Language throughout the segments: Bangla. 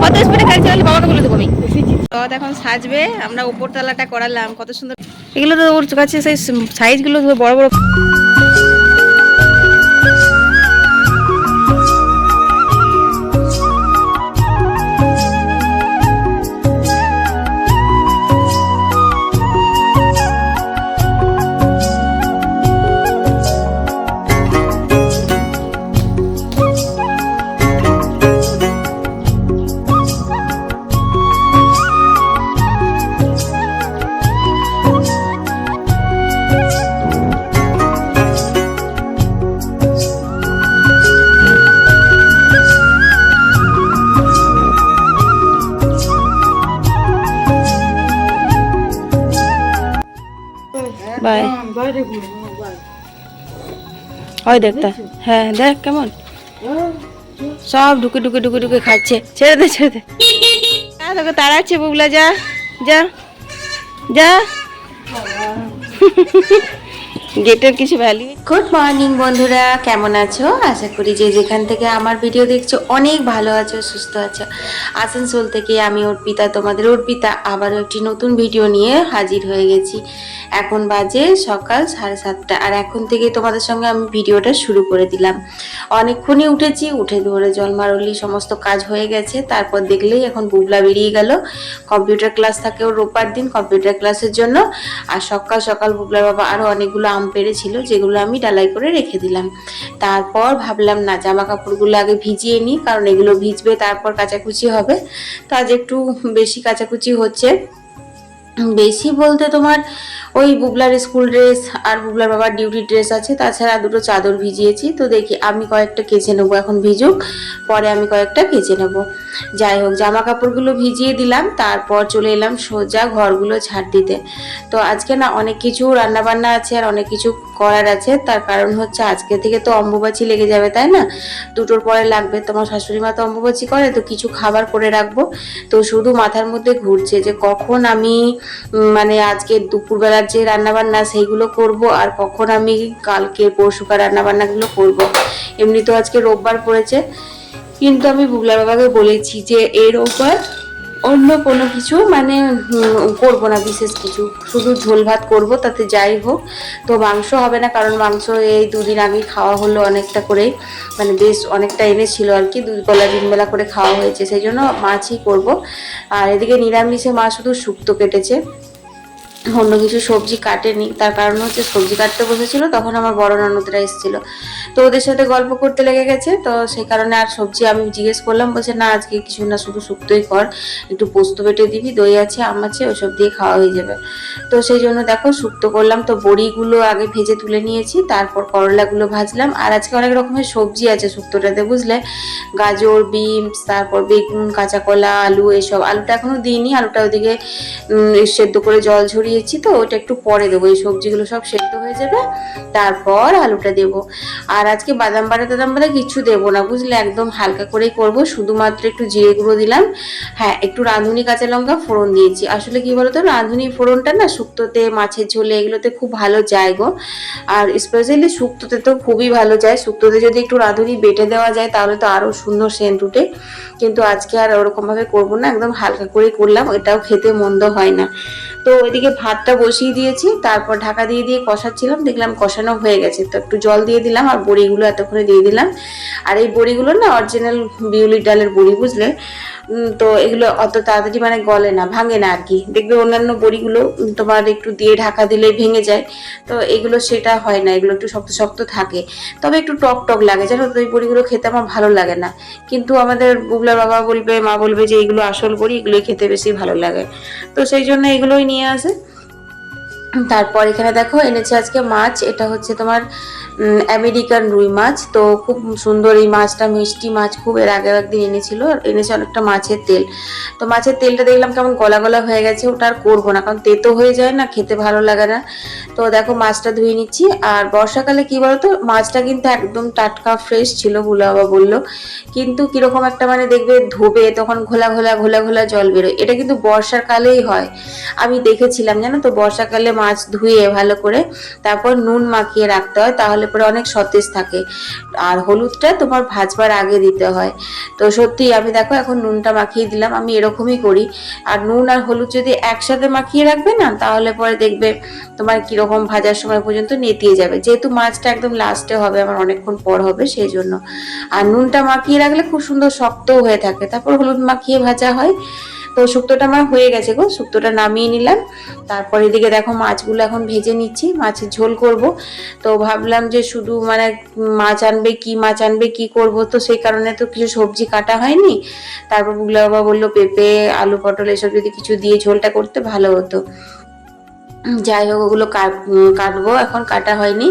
কত স্পিডে গাড়ি বলে দেবো আমি এখন সাজবে আমরা উপরতলাটা করালাম কত সুন্দর এগুলো তো ওর কাছে সেই সাইজগুলো বড় বড় হয় দেখতা হ্যাঁ দেখ কেমন। সব ঢুকে ঢুকে ঢুকে ঢুকে খাচ্ছে। ছেড়ে দে ছেড়ে দে। হ্যাঁ তোকে তাড়াচ্ছে বুবলা যা যা যা। গেটের কিছু ভ্যালু গুড মর্নিং বন্ধুরা। কেমন আছো? আশা করি যে যেখান থেকে আমার ভিডিও দেখছ অনেক ভালো আছো সুস্থ আছো। আসানসোল থেকে আমি অর্পিতা তোমাদের অর্পিতা। আবারও একটি নতুন ভিডিও নিয়ে হাজির হয়ে গেছি। এখন বাজে সকাল সাড়ে সাতটা। আর এখন থেকে তোমাদের সঙ্গে আমি ভিডিওটা শুরু করে দিলাম। অনেকক্ষণই উঠেছি, উঠে ধরে জল মারলি, সমস্ত কাজ হয়ে গেছে। তারপর দেখলেই এখন বুবলা বেরিয়ে গেল। কম্পিউটার ক্লাস থাকে ওর রোববার দিন কম্পিউটার ক্লাসের জন্য। আর সকাল সকাল বুবলার বাবা আরও অনেকগুলো আম পেড়েছিল যেগুলো আমি ডালাই করে রেখে দিলাম। তারপর ভাবলাম, না জামা কাপড়গুলো আগে ভিজিয়ে নিই কারণ এগুলো ভিজবে, তারপর কাচাকুচি হবে। তো আজ একটু বেশি কাচাকুচি হচ্ছে। বেশি বলতে তোমার ওই বুবলার স্কুল ড্রেস আর বুবলার বাবার ডিউটি ড্রেস আছে, তাছাড়া দুটো চাদর ভিজিয়েছি। তো দেখি আমি কয়েকটা কেচে নেব এখন ভিজুক, পরে আমি কয়েকটা কেচে নেব। যাই হোক জামা কাপড়গুলো ভিজিয়ে দিলাম, তারপর চলে এলাম সোজা ঘরগুলো ঝাড় দিতে। তো আজকে না অনেক কিছু রান্নাবান্না আছে আর অনেক কিছু করার আছে, তার কারণ হচ্ছে আজকে থেকে তো অম্বুবাচি লেগে যাবে, তাই না? দুটোর পরে লাগবে, তোমার শাশুড়ি মা তো অম্বুবাচি করে, তো কিছু খাবার করে রাখব। তো শুধু মাথার মধ্যে ঘুরছে যে কখন আমি মানে আজকে দুপুরবেলার যে রান্নাবান্না সেইগুলো করব আর কখন আমি কালকে পরশুকার রান্নাবান্নাগুলো করব। এমনি তো আজকে রোববার পড়েছে। কিন্তু আমি বুগলার বাবাকে বলেছি যে এই রোববার অন্য কোনো কিছু মানে করব না, বিশেষ কিছু। শুধু ঝোল ভাত করব, তাতে যাই হোক। তো মাংস হবে না, কারণ মাংস এই দুদিন আগে খাওয়া হলো অনেকটা করে মানে বেশ অনেকটা এনেছিল আর কি, দুই বেলা তিন বেলা করে খাওয়া হয়েছে। সেই জন্য মাছই করব। আর এদিকে নিরামিষে মা শুধু শুক্তো কেটেছে। অন্য কিছু সবজি কাটেনি। তার কারণ হচ্ছে সবজি কাটতে বসেছিল, তখন আমার বড় ননদরা এসেছিল। তো ওদের সাথে গল্প করতে লেগে গেছে, তো সেই কারণে আর সবজি আমি জিজ্ঞেস করলাম, বলছে, না, আজকে কিছু না, শুধু শুক্তোই কর, একটু পোস্ত বেটে দিবি, দই আছে, আম আছে ওসব দিয়ে খাওয়া হয়ে যাবে। তো সেই জন্য দেখো, শুক্তো করলাম, তো বড়িগুলো আগে ভেজে তুলে নিয়েছি, তারপর করলাগুলো ভাজলাম, আর আজকে অনেক রকমের সবজি আছে শুক্তোটাতে, বুঝলে? গাজর, বিনস, তারপর বেগুন কাঁচা কলা আলু, এসব। আলুটা এখনও দিইনি, আলুটা ওদিকে সেদ্ধ করে জল ঝরিয়েছি তো, ওটা একটু পরে দেবো। এই সবজিগুলো সব সেদ্ধ হয়ে যাবে, তারপর আলুটা দেব। আর আজকে বাদাম বাড়া টাদাম বাটা কিছু দেবো না, বুঝলে? একদম হালকা করেই করব, শুধুমাত্র একটু জিরে গুঁড়ো দিলাম। হ্যাঁ একটু রাঁধুনি কাঁচা লঙ্কা ফোড়ন দিয়েছি। আসলে কি বলতো, রাঁধুনি ফোড়নটা না শুক্তোতে, মাছের ঝোলে এগুলোতে খুব ভালো যায় গো। আর স্পেশালি শুক্তোতে তো খুবই ভালো যায়। শুক্তোতে যদি একটু রাঁধুনি বেটে দেওয়া যায়, তাহলে তো আরও সুন্দর সেন্ট উঠে। কিন্তু আজকে আর ওরকমভাবে করব না, একদম হালকা করে করলাম, এটাও খেতে মন্দ হয় না। তো ওইদিকে ভাতটা বসিয়ে দিয়েছি, তারপর ঢাকা দিয়ে দিয়ে কষাচ্ছিলাম, দেখলাম কষানো হয়ে গেছে। তো একটু জল দিয়ে দিলাম আর বড়িগুলো এতক্ষণে দিয়ে দিলাম। আর এই বড়িগুলো না অরিজিনাল বিউলির ডালের বড়ি, বুঝলে? তো এগুলো অত তাড়াতাড়ি মানে গলে না, ভাঙে না আর কি। দেখবে অন্যান্য বড়িগুলো তোমার একটু দিয়ে ঢাকা দিলে ভেঙে যায়। তো এগুলো সেটা হয় না, এগুলো একটু শক্ত শক্ত থাকে। তবে একটু টক টক লাগে, জানো তো, এই বড়িগুলো খেতে আমার ভালো লাগে না। কিন্তু আমাদের বুবলার বাবা বলবে, মা বলবে যে এগুলো আসল বড়ি, এগুলোই খেতে বেশি ভালো লাগে। তো সেই জন্য এগুলোই নিয়ে আসে। তারপর এখানে দেখো, এনেছে আজকে মাছ, এটা হচ্ছে তোমার আমেরিকান রুই মাছ। তো খুব সুন্দর এই মাছটা, মিষ্টি মাছ খুব এর আগে একদিন এনেছিল। এনেছে অনেকটা মাছের তেল। তো মাছের তেলটা দেখলাম কেমন গলা গলা হয়ে গেছে, ওটা আর করব না, কারণ তেতো হয়ে যায় না, খেতে ভালো লাগে না। তো দেখো মাছটা ধুয়ে নিচ্ছি। আর বর্ষাকালে কি বলতো, মাছটা কিন্তু একদম টাটকা ফ্রেশ ছিল বলে বাবা বলল। কিন্তু কীরকম একটা মানে দেখবে ধোবে, তখন ঘোলা ঘোলা ঘোলা ঘোলা জল বেরোয়। এটা কিন্তু বর্ষার কালেই হয়। আমি দেখেছিলাম, জানো তো, বর্ষাকালে মাছ ধুয়ে ভালো করে তারপর নুন মাখিয়ে রাখতে হয়, তাহলে পরে অনেক সতেজ থাকে। আর হলুদটা তোমার ভাজবার আগে দিতে হয়। তো সত্যি আমি দেখো এখন নুনটা মাখিয়ে দিলাম, আমি এরকমই করি। আর নুন আর হলুদ যদি একসাথে মাখিয়ে রাখবে না, তাহলে পরে দেখবে তোমার কীরকম ভাজার সময় পর্যন্ত নেতিয়ে যাবে। যেহেতু মাছটা একদম লাস্টে হবে, আমার অনেকক্ষণ পর হবে সেই জন্য আর নুনটা মাখিয়ে রাখলে খুব সুন্দর শক্তও হয়ে থাকে। তারপর হলুদ মাখিয়ে ভাজা হয়। তো শুক্তোটা আমার হয়ে গেছে গো, শুক্তোটা নামিয়ে নিলাম। তারপর এদিকে দেখো মাছগুলো এখন ভেজে নিচ্ছি, মাছের ঝোল করব। তো ভাবলাম যে শুধু মানে মাছ আনবে কি, মাছ আনবে কি করব, তো সেই কারণে তো কিছু সবজি কাটা হয়নি। তারপর বুগলা বাবা বলল, পেঁপে, আলু পটল, এসব যদি কিছু দিয়ে ঝোলটা করতে ভালো হতো। যাই হোক, ওগুলো কাটবো। এখন কাটা হয়নি।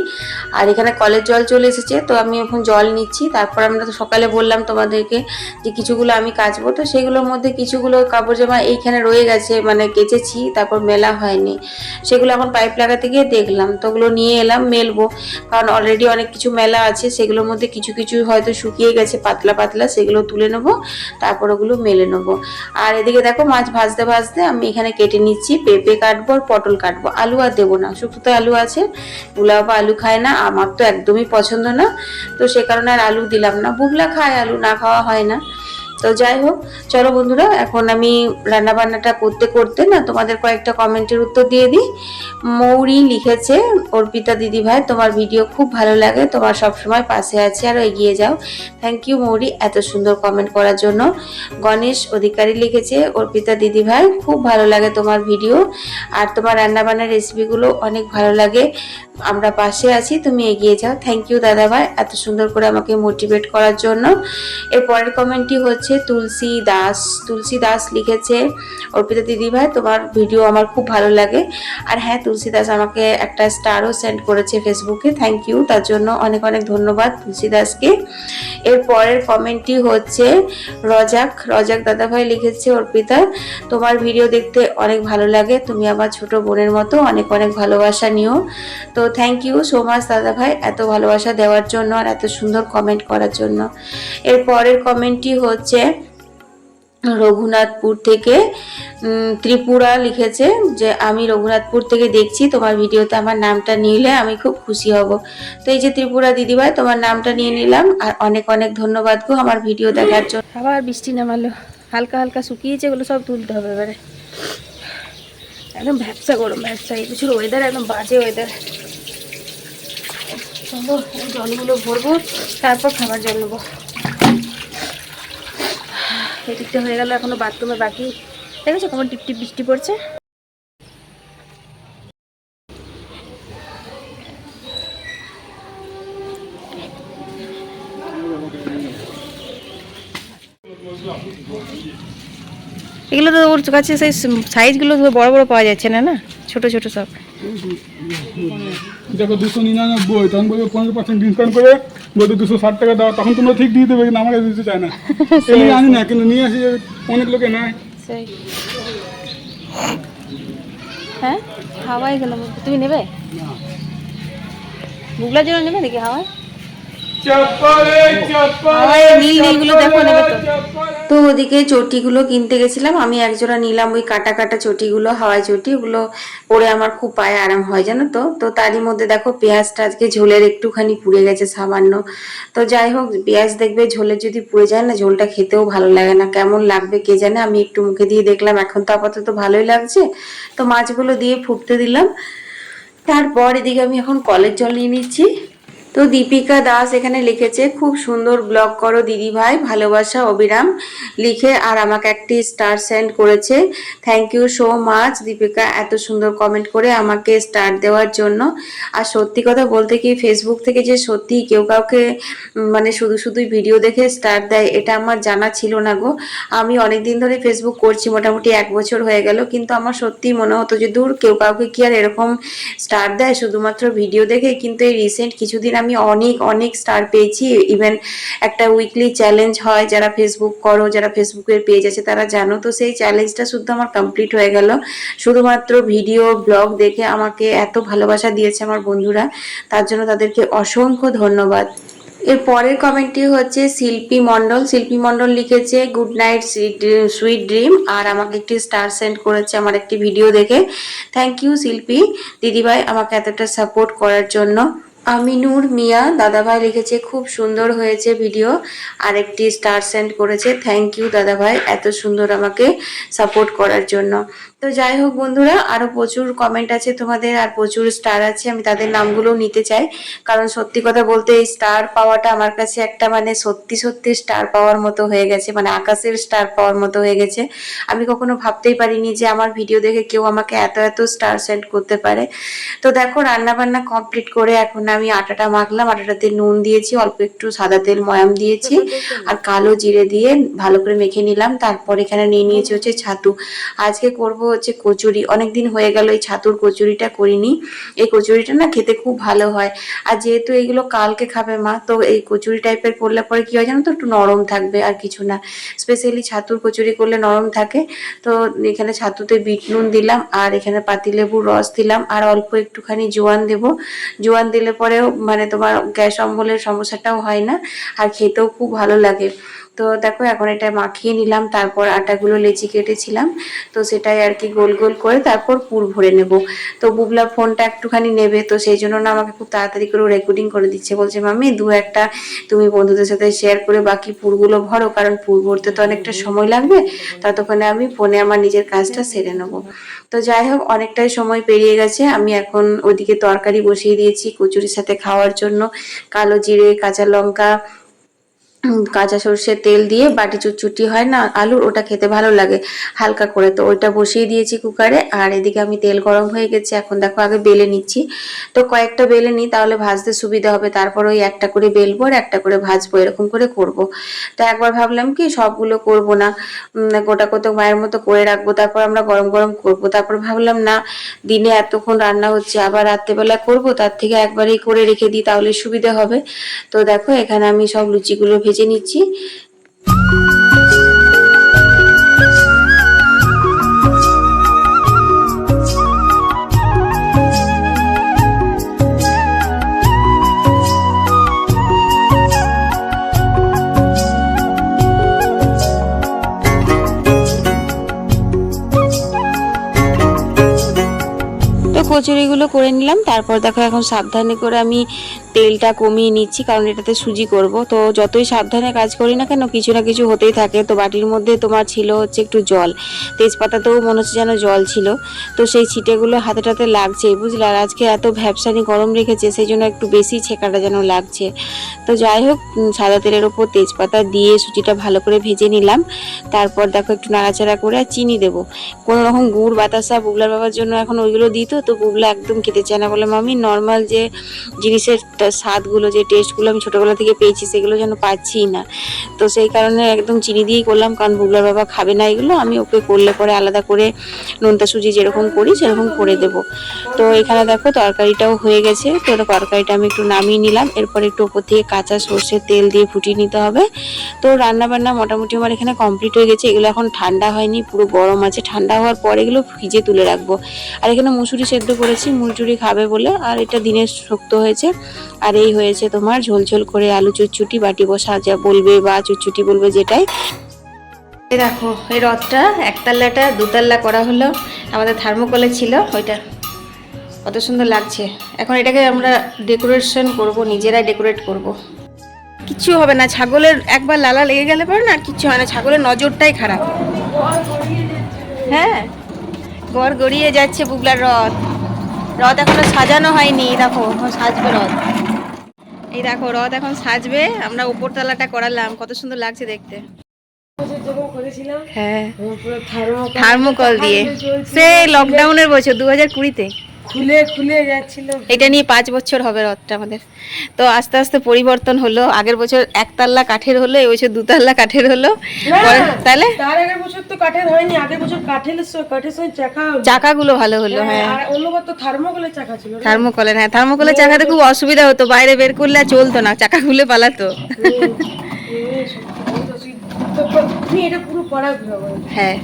আর এখানে কলের জল চলে এসেছে, তো আমি এখন জল নিচ্ছি। তারপর আমরা তো সকালে বললাম তোমাদেরকে যে কিছুগুলো আমি কাচবো। তো সেগুলোর মধ্যে কিছুগুলো কাপড় জামা এইখানে রয়ে গেছে মানে কেচেছি, তারপর মেলা হয়নি। সেগুলো এখন পাইপ লাগাতে গিয়ে দেখলাম। তো ওগুলো নিয়ে এলাম, মেলবো। কারণ অলরেডি অনেক কিছু মেলা আছে, সেগুলোর মধ্যে কিছু কিছু হয়তো শুকিয়ে গেছে, পাতলা পাতলা, সেগুলো তুলে নেব, তারপর ওগুলো মেলে নেব। আর এদিকে দেখো মাছ ভাজতে ভাজতে আমি এখানে কেটে নিচ্ছি, পেঁপে কাটবো আর পটল কাটবো। আলু আর দেবো না। শুক্তোতে আলু আছে বুলাবা আলু খায় না, আমার তো একদমই পছন্দ না। তো সে কারণে আর আলু দিলাম না। বুগলা খায় আলু, না খাওয়া হয় না। তো যাই হোক, চলো বন্ধুরা, এখন আমি রান্না বান্নাটা করতে করতে না তোমাদের কয়েকটা কমেন্টের উত্তর দিয়ে দিই। মৌরি লিখেছে, অর্পিতা দিদি ভাই, তোমার ভিডিও খুব ভালো লাগে, তোমার সবসময় পাশে আছে আর এগিয়ে যাও। থ্যাংক ইউ মৌরি, এত সুন্দর কমেন্ট করার জন্য। গণেশ অধিকারী লিখেছে, অর্পিতা দিদি ভাই, খুব ভালো লাগে তোমার ভিডিও, আর তোমার রান্নাবান্নার রেসিপিগুলো অনেক ভালো লাগে। আমরা পাশে আছি, তুমি এগিয়ে যাও। থ্যাংক ইউ দাদা ভাই, এত সুন্দর করে আমাকে মোটিভেট করার জন্য। এর পরের কমেন্টটি হচ্ছে তুলসী দাস তুলসী দাস লিখেছে অর্পিতা দিদিভাই তোমার ভিডিও আমার খুব ভালো লাগে। আর হ্যাঁ তুলসী দাস আমাকে একটা স্টারও সেন্ড করেছে ফেসবুকে থ্যাংক ইউ তার জন্য অনেক অনেক ধন্যবাদ তুলসী দাসকে। এর পরের কমেন্টটি হচ্ছে রজাক রজাক দাদাভাই লিখেছে অর্পিতা, তোমার ভিডিও দেখতে অনেক ভালো লাগে। তুমি আমার ছোট বোনের মতো অনেক অনেক ভালোবাসা নিও। তো থ্যাংক ইউ সো মাচ দাদাভাই এত ভালোবাসা দেওয়ার জন্য আর এত সুন্দর কমেন্ট করার জন্য। এর পরের কমেন্টটি হচ্ছে রঘুনাথপুর থেকে ত্রিপুরা লিখেছে যে, আমি রঘুনাথপুর থেকে দেখছি তোমার ভিডিওতে আমার নামটা নিলে আমি খুব খুশি হব। তো এই যে ত্রিপুরা দিদিভাই, তোমার নামটা নিয়ে নিলাম আর অনেক অনেক ধন্যবাদ গো আমার ভিডিও দেখার জন্য। আবার বৃষ্টি নামালো, হালকা হালকা শুকিয়েছে এগুলো সব তুলতে হবে এবারে। একদম ভ্যাবসা গরম ভ্যাবসা এই কিছুর ওয়েদার একদম বাজে ওয়েদার চলো জলগুলো ভরবো, তারপর খাবার জল নেব। এদিকটা হয়ে গেল, এখনও বাথরুমে বাকি। দেখেছ কেমন টিপটিপ টিপ বৃষ্টি পড়ছে? এগুলো তো ওর কাছে সেই সাইজগুলো তো বড় বড় পাওয়া যাচ্ছে না না? ছোট ছোট সব। দেখো দুশো নিরানব্বই তখন বলবে পনেরো পার্সেন্ট ডিসকাউন্ট করে বলবে দুশো ষাট টাকা দাও তখন তোমরা ঠিক দিয়ে দেবে কিন্তু আমাকে দিতে চায় না। এমনি আনি না কিন্তু নিয়ে আসি অনেক লোকে নেয়। হ্যাঁ? হাওয়াই গেলাম। তুমি নেবে? বুগলার জন্য নেবে নাকি হাওয়াই চপ্পলে চপ্পলে নীল নীলগুলো দেখো নেবে তো তো ওদিকে চটিগুলো কিনতে গেছিলাম আমি একজোড়া নিলাম ওই কাটা কাটা চটিগুলো হাওয়াই চটি ওগুলো পরে আমার খুব পায়ে আরাম হয় জানো তো? তো তারই মধ্যে দেখো পেঁয়াজটা আজকে ঝোলের একটুখানি পুড়ে গেছে সামান্য। তো যাই হোক পেঁয়াজ দেখবে ঝোলের যদি পুড়ে যায় না ঝোলটা খেতেও ভালো লাগে না। কেমন লাগবে কে জানে? আমি একটু মুখে দিয়ে দেখলাম এখন তো আপাতত ভালোই লাগছে। তো মাছগুলো দিয়ে ফুটতে দিলাম। তারপর এদিকে আমি এখন কলের জল নিয়ে নিচ্ছি। তো দীপিকা দাস এখানে লিখেছে, খুব সুন্দর ব্লগ করো দিদি ভাই ভালোবাসা অবিরাম। লিখে আর আমাকে একটি স্টার সেন্ড করেছে thank you so much Deepika, এত সুন্দর কমেন্ট করে আমাকে স্টার দেওয়ার জন্য। আর সত্যি কথা বলতে কি ফেসবুক থেকে যে সত্যি কেউ কাউকে মানে শুধু শুধুই ভিডিও দেখে স্টার দেয়, এটা আমার জানা ছিল না গো। আমি অনেক দিন ধরে ফেসবুক করছি, মোটামুটি এক বছর হয়ে গেল, কিন্তু আমার সত্যি মনে হতো যে দূর কেউ কাউকে কি আর এরকম স্টার দেয়, শুধুমাত্র ভিডিও দেখে। কিন্তু এই রিসেন্ট কিছুদিন আমি অনেক অনেক স্টার পেয়েছি। ইভেন একটা উইকলি চ্যালেঞ্জ হয়, যারা ফেসবুক করো, যারা ফেসবুকের পেজ আছে, তারা জানো। তো সেই চ্যালেঞ্জটা শুদ্ধ আমার কমপ্লিট হয়ে গেল। শুধুমাত্র ভিডিও ব্লগ দেখে আমাকে এত ভালোবাসা দিয়েছে আমার বন্ধুরা। তার জন্য তাদেরকে অসংখ্য ধন্যবাদ। এর পরের কমেন্টটি হচ্ছে শিল্পী মণ্ডল। শিল্পী মণ্ডল লিখেছে গুড নাইট সুইট ড্রিম আর আমাকে একটি স্টার সেন্ড করেছে আমার একটি ভিডিও দেখে। থ্যাংক ইউ শিল্পী। দিদিভাই, আমাকে এতটা সাপোর্ট করার জন্য। আমিনুর মিয়া, দাদাভাই লিখেছে, খুব সুন্দর হয়েছে ভিডিও। আর একটি স্টার সেন্ড করেছে থ্যাংক ইউ দাদাভাই, এত সুন্দর আমাকে সাপোর্ট করার জন্য। তো যাই হোক বন্ধুরা আরও প্রচুর কমেন্ট আছে তোমাদের, আর প্রচুর স্টার আছে, আমি তাদের নামগুলো নিতে চাই। কারণ সত্যি কথা বলতে এই স্টার পাওয়াটা আমার কাছে একটা মানে সত্যি সত্যি স্টার পাওয়ার মতো হয়ে গেছে মানে আকাশের স্টার পাওয়ার মতো হয়ে গেছে। আমি কখনো ভাবতেই পারিনি যে আমার ভিডিও দেখে কেউ আমাকে এত এত স্টার সেন্ড করতে পারে। তো দেখো রান্না বান্না কমপ্লিট করে এখন আমি আটাটা মাখলাম, আটাটাতে নুন দিয়েছি, অল্প একটু সাদা তেল, ময়াম দিয়েছি আর কালো জিরে দিয়ে ভালো করে মেখে নিলাম। তারপর এখানে নিয়ে নিয়েছি হচ্ছে ছাতু। আজকে করব হচ্ছে কচুরি। অনেকদিন হয়ে গেল এই ছাতুর কচুরিটা করিনি। এই কচুরিটা না খেতে খুব ভালো হয়। আর যেহেতু এগুলো কালকে খাবে মা, তো এই কচুরি টাইপের করলে পরে কি হয় জানো তো, একটু নরম থাকবে আর কিছু না। স্পেশালি ছাতুর কচুরি করলে নরম থাকে। তো এখানে ছাতুতে বিট নুন দিলাম আর এখানে পাতিলেবুর রস দিলাম। আর অল্প একটুখানি জোয়ান দেব। জোয়ান দিলে পরেও মানে তোমার গ্যাস অম্বলের সমস্যাটাও হয় না আর খেতেও খুব ভালো লাগে। তো দেখো, এখন এটা মাখিয়ে নিলাম, তারপর আটাগুলো লেচি কেটেছিলাম, তো সেটাই আর কি গোল গোল করে তারপর পুর ভরে নেব। তো বুবলা ফোনটা একটুখানি নেবে, তো সেই জন্য না আমাকে খুব তাড়াতাড়ি করে রেকর্ডিং করে দিচ্ছে। বলছে মামি দু একটা তুমি বন্ধুদের সাথে শেয়ার করে বাকি পুরগুলো ভরো, কারণ পুর ভরতে তো অনেকটা সময় লাগবে। ততক্ষণে আমি ফোনে আমার নিজের কাজটা সেরে নেব। তো যাই হোক, অনেকটাই সময় পেরিয়ে গেছে। আমি এখন ওদিকে তরকারি বসিয়ে দিয়েছি কচুরির সাথে খাওয়ার জন্য। কালো জিরে, কাঁচা লঙ্কা কাঁচা সর্ষের তেল দিয়ে বাটি চুটচুটি হয় না, আলুর ওটা খেতে ভালো লাগে হালকা করে। তো ওইটা বসিয়ে দিয়েছি কুকারে, আর এদিকে আমি তেল গরম হয়ে গেছে, এখন দেখো আগে বেলে নিচ্ছি। তো কয়েকটা বেলে নিই, তাহলে ভাজতে সুবিধা হবে। তারপর ওই একটা করে বেলবো আর একটা করে ভাজবো, এরকম করে করব। তো একবার ভাবলাম কি সবগুলো করব না গোটা কত মায়ের মতো করে রাখব, তারপর আমরা গরম গরম করব। তারপর ভাবলাম না, দিনে এতক্ষণ রান্না হচ্ছে, আবার রাত্রেবেলা করব, তার থেকে একবারেই করে রেখে দিই, তাহলে সুবিধা হবে। তো দেখো এখানে আমি সব লুচিগুলো ভেজে নিচ্ছি। তো কচুরিগুলো করে নিলাম। তারপর দেখো এখন সাবধানে করে আমি তেলটা কমিয়ে নিচ্ছি, কারণ এটাতে সুজি করব। তো যতই সাবধানে কাজ করি না কেন, কিছু না কিছু হতেই থাকে। তো বাটির মধ্যে তোমার ছিল হচ্ছে একটু জল। তেজপাতাতেও মনে হচ্ছে যেন জল ছিল। তো সেই ছিটেগুলো হাতে টাতে লাগছে, বুঝলে? আর আজকে এত ভ্যাবসানি গরম রেখেছে, সেই জন্য একটু বেশি ছেঁকাটা যেন লাগছে। তো যাই হোক সাদা তেলের ওপর তেজপাতা দিয়ে সুজিটা ভালো করে ভেজে নিলাম। তারপর দেখো একটু নাড়াচাড়া করে আর চিনি দেবো। কোনো রকম গুড়, বাতাসা, বুগলার বাবার জন্য এখন ওইগুলো দিত তো বুগলা একদম খেতে চায় না বলে মামি। নর্মাল যে জিনিসের স্বাদগুলো, যে টেস্টগুলো আমি ছোটোবেলা থেকে পেয়েছি, সেগুলো যেন পাচ্ছি না। তো সেই কারণে একদম চিনি দিয়েই করলাম, কারণ বুগলার বাবা খাবে না এগুলো, আমি ওকে করলে পরে আলাদা করে নোনতা সুজি যেরকম করি, সেরকম করে দেব। তো এখানে দেখো তরকারিটাও হয়ে গেছে, তো তরকারিটা আমি একটু নামিয়ে নিলাম, এরপর একটু ওপর থেকে কাঁচা সর্ষের তেল দিয়ে ফুটিয়ে নিতে হবে। তো রান্না বান্না মোটামুটি আমার এখানে কমপ্লিট হয়ে গেছে, এগুলো এখন ঠান্ডা হয়নি, পুরো গরম আছে, ঠান্ডা হওয়ার পর এগুলো ফ্রিজে তুলে রাখব। আর এখানে মুসুরি সেদ্ধ করেছি মুড়চুরি খাবে বলে, আর এটা দিনের শক্ত হয়েছে আর এই হয়েছে তোমার ঝোলঝোল করে আলু চুচুটি, বাটি বসা, যা বলবে বা চুচুটি বলবে যেটাই। দেখো এই রথটা, একতাল্লাটা, দুতাল্লা করা হলো। আমাদের থার্মোকলে ছিল ওইটা। কত সুন্দর লাগছে। এখন এটাকে আমরা ডেকোরেশন করব, নিজেরাই ডেকোরেট করব। কিচ্ছু হবে না, ছাগলের একবার লালা লেগে গেলে পরে না কিচ্ছু হয় না, ছাগলের নজরটাই খারাপ। হ্যাঁ? গড় গড়িয়ে যাচ্ছে বুগলার রথ। রথ এখনও সাজানো হয়নি, দেখো, সাজবে রথ। এই দেখো রথ এখন সাজবে। আমরা উপর তালাটা করালাম। কত সুন্দর লাগছে দেখতে। হ্যাঁ। থার্মোকল দিয়ে। সে লকডাউনের বছর দু হাজার কুড়িতে। খুলে খুলে যাচ্ছিল এটা নিয়ে পাঁচ বছর হবে রথটা আমাদের তো আস্তে আস্তে পরিবর্তন হলো আগের বছর একতাল্লা কাঠের হলো এই বছর দুতাল্লা কাঠের হলো তাহলে তার আগের বছর তো কাঠের হয়নি আগের বছর কাঠের কাঠের সঙ্গে চাকা চাকাগুলো ভালো হলো হ্যাঁ অন্যবার তো থার্মোকলের চাকা ছিল থার্মোকলের হ্যাঁ থার্মোকলের চাকাতে খুব অসুবিধা হতো বাইরে বের করলে চলতো না চাকা খুলে পালাতো হ্যাঁ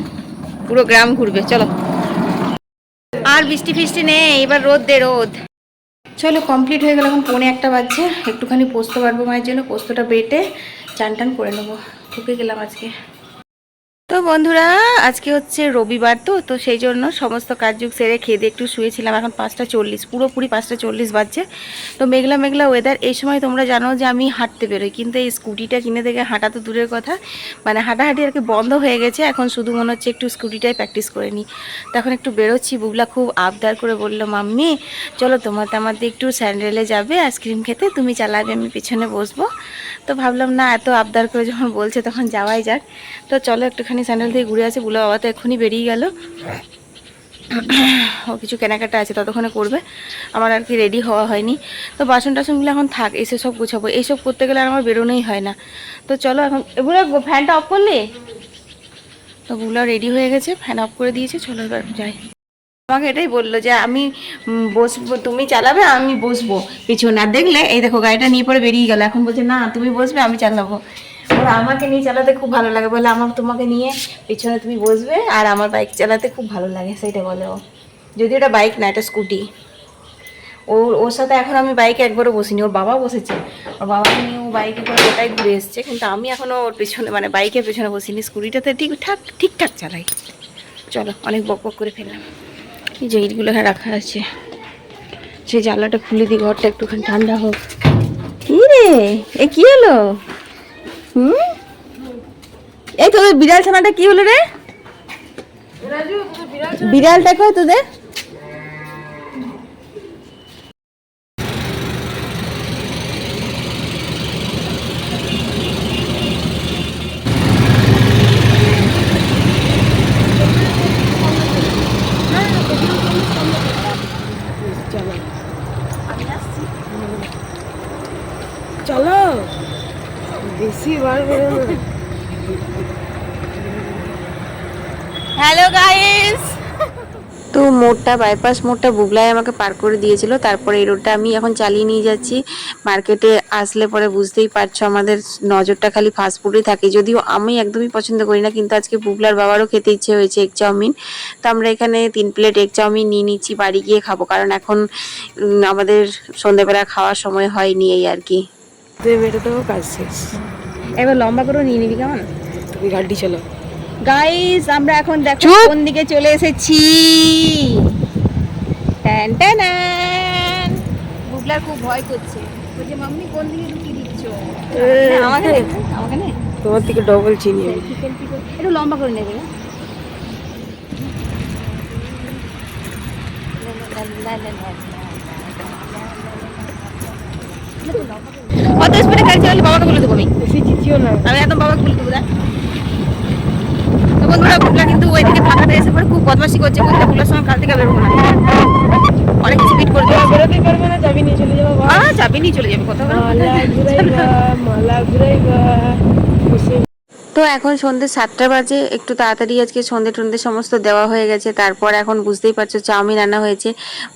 পুরো গ্রাম ঘুরবে চলো আর বৃষ্টি ফিষ্টি নেই, এবার রোদ দে রোদ। চলো কমপ্লিট হয়ে গেল এখন পৌনে একটা বাজছে। একটুখানি পোস্ত পারব মায়ের জন্য, পোস্তটা বেটে চান টান করে নেব। ঢুকে গেলাম আজকে। তো বন্ধুরা, আজকে হচ্ছে রবিবার তো তো সেই জন্য সমস্ত কাজযুগ সেরে খেয়ে দিয়ে একটু শুয়েছিলাম। এখন পাঁচটা চল্লিশ, পুরোপুরি পাঁচটা চল্লিশ বাজছে। তো মেঘলা মেঘলা ওয়েদার এই সময় তোমরা জানো যে আমি হাঁটতে বেরোই। কিন্তু এই স্কুটিটা কিনে থেকে হাঁটা তো দূরের কথা। মানে হাঁটাহাঁটি আর কি বন্ধ হয়ে গেছে। এখন শুধু মনে হচ্ছে একটু স্কুটিটাই প্র্যাকটিস করে নিই। তখন একটু বেরোচ্ছি। বুবলা খুব আবদার করে বলল, মাম্মি, চলো তোমার তো আমার দিয়ে একটু স্যান্ডেলে যাবে, আইসক্রিম খেতে। তুমি চালাবে, আমি পিছনে বসবো। তো ভাবলাম, না, এত আবদার করে যখন বলছে তখন যাওয়াই যাক। তো চলো একটুখানি স্যান্ডেল দিয়ে ঘুরে আসি, বুলো বাবা তো এক্ষুনি বেরিয়ে গেল। ও কিছু কেনাকাটা আছে, ততক্ষণে করবে। আমার আর কি রেডি হওয়া হয়নি। তো বাসন টাসনগুলো এখন থাক, এসে সব গুছাবো। এইসব করতে গেলে আর আমার বেরোনোই হয় না। তো চলো এখন এগুলো ফ্যানটা অফ করলে? তো বুলা রেডি হয়ে গেছে ফ্যান অফ করে দিয়েছে, চলো এবার যাই। আমাকে এটাই বলল যে, আমি বসবো, তুমি চালাবে, আমি বসবো। পিছনে আর দেখলে, এই দেখো, গাড়িটা নিয়ে পরে বেরিয়ে গেল। এখন বলছে, না, তুমি বসবে, আমি চালাবো। আমাকে নিয়ে চালাতে খুব ভালো লাগে। বলে, আমার তোমাকে নিয়ে পিছনে তুমি বসবে আর আমার বাইক চালাতে খুব ভালো লাগে। সেইটা বলে ও। যদি ওটা বাইক না, এটা স্কুটি ওর ওর সাথে এখন আমি বাইকে একবারও বসিনি, ওর বাবা বসেছে। ওর বাবাকে নিয়ে ও বাইকে করে ওটাই ঘুরে এসছে, কিন্তু আমি এখনও ওর পেছনে মানে বাইকের পেছনে বসিনি। স্কুটিটাতে ঠিকঠাক ঠিকঠাক চালাই। চলো, অনেক বক বক করে ফেললাম। এই যে ইটগুলো এখানে রাখা আছে। সেই জানলাটা খুলে দিই, ঘরটা একটুখানি ঠান্ডা হোক। কী রে? এ কী হলো? হুম এই তোদের বিড়াল ছানাটা কি হলো রে? বিড়ালটা কয় তোদের চলো বেশি বার বেরো না হ্যালো গাইস তো মোড়টা বাইপাস মোড়টা বুগলায় আমাকে পার করে দিয়েছিল। তারপরে এই রোডটা আমি এখন চালিয়ে নিয়ে যাচ্ছি। মার্কেটে আসলে পরে বুঝতেই পারছ আমাদের নজরটা খালি ফাস্টফুডে থাকে। যদিও আমি একদমই পছন্দ করি না কিন্তু আজকে বুগলার বাবারও খেতে ইচ্ছে হয়েছে এগ চাউমিন। তো আমরা এখানে তিন প্লেট এগ চাউমিন নিয়ে নিচ্ছি বাড়ি গিয়ে খাব। কারণ এখন আমাদের সন্ধ্যেবেলা খাওয়ার সময় হয়নি এই আর কি। তো কাজ শেষ। এবার লম্বা করে নিয়ে নিবি কেমন তুমি গাড়ি চলো গাইস আমরা এখন দেখো কোন দিকে চলে এসেছি ট্যান ট্যান বুবলার খুব ভয় করছে বলছে মাম্মি কোন দিকে লুকিয়ে দিচ্ছ আমাকে আমাকে নে তোমার থেকে ডবল চিনি আমি। একটু লম্বা করে নেবে অত স্পিডে গাড়ি চালালে বাবাকে বলে দেবো আমি। আমি একদম বাবাকে বলে দেবো দেখ। তো বন্ধুরা বুবলা কিন্তু ওইদিকে ফাঁকাতে এসে পরে খুব বদমাশি করছে বুঝলে বুবলার সময় কাল থেকে বেরোবো না। অনেক স্পিড করে বেরোতে পারবে না যাবি নিয়ে চলে যাব। আ নিয়ে চলে যাবে মালা ঘুরাইবা মালা ঘুরাইবা তো এখন সন্ধ্যে সাতটা বাজে, একটু তাড়াতাড়ি আজকে সন্ধে টন্ধে সমস্ত দেওয়া হয়ে গেছে। তারপর এখন বুঝতেই পারছ, চাউমিন আনা হয়েছে।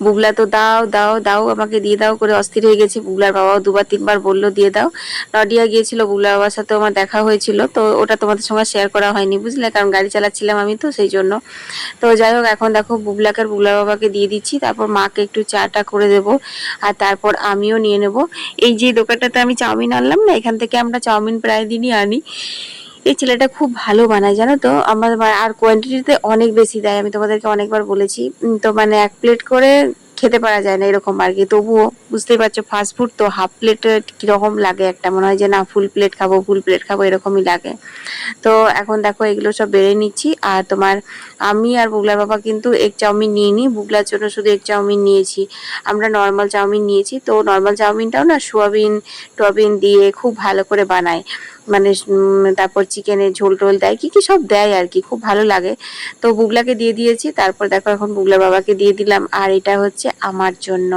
বুবলা তো দাও দাও দাও, আমাকে দিয়ে দাও করে অস্থির হয়ে গেছে। বুবলার বাবাও দুবার তিনবার বলল, দিয়ে দাও। নডিয়া গিয়েছিল, বুবলার বাবার সাথে আমার দেখা হয়েছিল। তো ওটা তোমাদের সঙ্গে শেয়ার করা হয়নি, বুঝলে? কারণ গাড়ি চালাচ্ছিলাম আমি তো, সেই জন্য। তো যাই হোক, এখন দেখো বুবলাকে আর বুবলার বাবাকে দিয়ে দিচ্ছি। তারপর মাকে একটু চাটা করে দেবো আর তারপর আমিও নিয়ে নেব। এই যে দোকানটাতে আমি চাউমিন আনলাম না, এখান থেকে আমরা চাউমিন প্রায় দিনই আনি। এই ছেলেটা খুব ভালো বানায়, জানো তো? আমার আর কোয়ান্টিটিতে অনেক বেশি দেয়, আমি তোমাদেরকে অনেকবার বলেছি। তো মানে এক প্লেট করে খেতে পারা যায় না এরকম আর কি। তবুও বুঝতেই পারছ ফাস্ট ফুড তো হাফ প্লেটে কীরকম লাগে একটা? মনে হয় যে, না ফুল প্লেট খাব ফুল প্লেট খাব, এরকমই লাগে। তো এখন দেখো, এগুলো সব বেড়ে নিচ্ছি। আর তোমার, আমি আর বুগলার বাবা কিন্তু এগ চাউমিন নিয়ে নিই বুগলার জন্য শুধু এগ চাউমিন নিয়েছি। আমরা নর্মাল চাউমিন নিয়েছি। তো নর্মাল চাউমিনটাও না, সোয়াবিন টোয়াবিন দিয়ে খুব ভালো করে বানায়। মানে তারপর চিকেনের ঝোল টোল দেয়, কি কি সব দেয় আর কি, খুব ভালো লাগে। তো বুগলাকে দিয়ে দিয়েছি, তারপর দেখো এখন বুগলার বাবাকে দিয়ে দিলাম। আর এটা হচ্ছে আমার জন্য।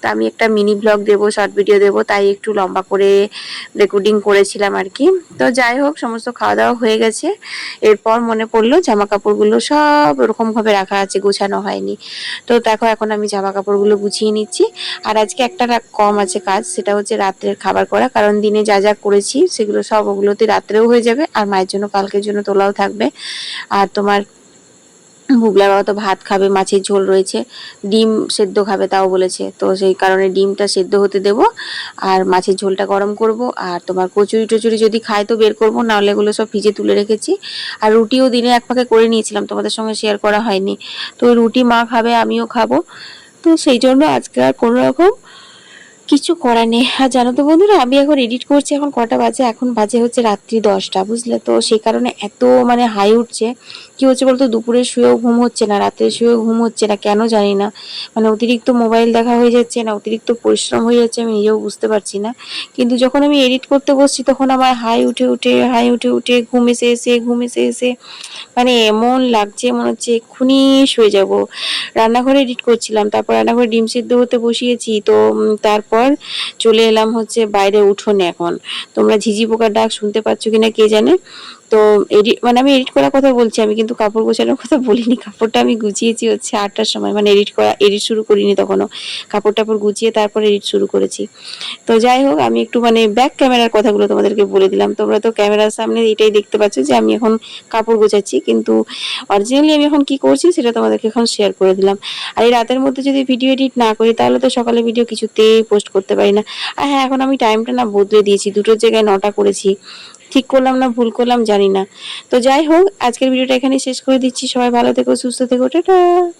তা আমি একটা মিনি ব্লগ দেবো শর্ট ভিডিও দেবো, তাই একটু লম্বা করে রেকর্ডিং করেছিলাম আর কি। তো যাই হোক, সমস্ত খাওয়া দাওয়া হয়ে গেছে। এরপর মনে পড়ল জামা কাপড়গুলো সব ওরকম ভাবে রাখা আছে, গোছানো হয়নি। তো দেখো, এখন আমি জামা কাপড়গুলো গুছিয়ে নিচ্ছি। আর আজকে একটা কম আছে কাজ, সেটা হচ্ছে রাত্রের খাবার করা। কারণ দিনে যা যা করেছি, সেগুলো সব ওগুলোতে রাত্রেও হয়ে যাবে, আর মায়ের জন্য, কালকের জন্য তোলাও থাকবে। আর তোমার বুবলার বাবা তো ভাত খাবে, মাছের ঝোল রয়েছে, ডিম সেদ্ধ খাবে তাও বলেছে। তো সেই কারণে ডিমটা সেদ্ধ হতে দেব আর মাছের ঝোলটা গরম করব। আর তোমার কচুরি টচুরি যদি খায় তো বের করব, নাহলে এগুলো সব ফ্রিজে তুলে রেখেছি। আর রুটিও দিনে এক পাকে করে নিয়েছিলাম, তোমাদের সঙ্গে শেয়ার করা হয়নি। তো রুটি মা খাবে, আমিও খাব। তো সেই জন্য আজকে আর কোনো রকম কিছু করার নেই। আর জানো তো বন্ধুরা আমি এখন এডিট করছি এখন কটা বাজে? এখন বাজে হচ্ছে রাত্রি দশটা বুঝলে তো? সেই কারণে এত মানে হাই উঠছে। কি হচ্ছে বলতো? দুপুরে শুয়েও ঘুম হচ্ছে না রাত্রে শুয়েও ঘুম হচ্ছে না কেন জানি না। মানে অতিরিক্ত মোবাইল দেখা হয়ে যাচ্ছে না অতিরিক্ত পরিশ্রম হয়ে যাচ্ছে আমি নিজেও বুঝতে পারছি না। কিন্তু যখন আমি এডিট করতে বসছি তখন আমার হাই উঠে উঠে হাই উঠে উঠে ঘুম এসে এসে ঘুম এসে এসে মানে এমন লাগছে মনে হচ্ছে এক্ষুনি শুয়ে যাব। রান্নাঘরে এডিট করছিলাম তারপর রান্নাঘরে ডিম সিদ্ধ হতে বসিয়েছি তো উম, তারপর চলে এলাম হচ্ছে বাইরে উঠোনে এখন। তোমরা ঝিঝি পোকার ডাক শুনতে পাচ্ছ কিনা কে জানে? তো এডিট মানে আমি এডিট করার কথা বলছি, আমি কিন্তু কাপড় গোছানোর কথা বলিনি। কাপড়টা আমি গুছিয়েছি হচ্ছে আটটার সময়। মানে এডিট করা এডিট শুরু করিনি তখনও। কাপড় টাপড় গুছিয়ে তারপর এডিট শুরু করেছি। তো যাই হোক, আমি একটু মানে ব্যাক ক্যামেরার কথাগুলো তোমাদেরকে বলে দিলাম। তোমরা তো ক্যামেরার সামনে এটাই দেখতে পাচ্ছ যে আমি এখন কাপড় গোছাচ্ছি। কিন্তু অরিজিনালি আমি এখন কি করছি সেটা তোমাদেরকে এখন শেয়ার করে দিলাম। আর এই রাতের মধ্যে যদি ভিডিও এডিট না করি, তাহলে তো সকালে ভিডিও কিছুতেই পোস্ট করতে পারি না। আর হ্যাঁ এখন আমি টাইমটা না বদলে দিয়েছি। দুটোর জায়গায় নটা করেছি। ঠিক করলাম না, ভুল করলাম জানি না। তো যাই হোক, আজকের ভিডিওটা এখানে শেষ করে দিচ্ছি। সবাই ভালো থেকো, সুস্থ থেকো, টাটা।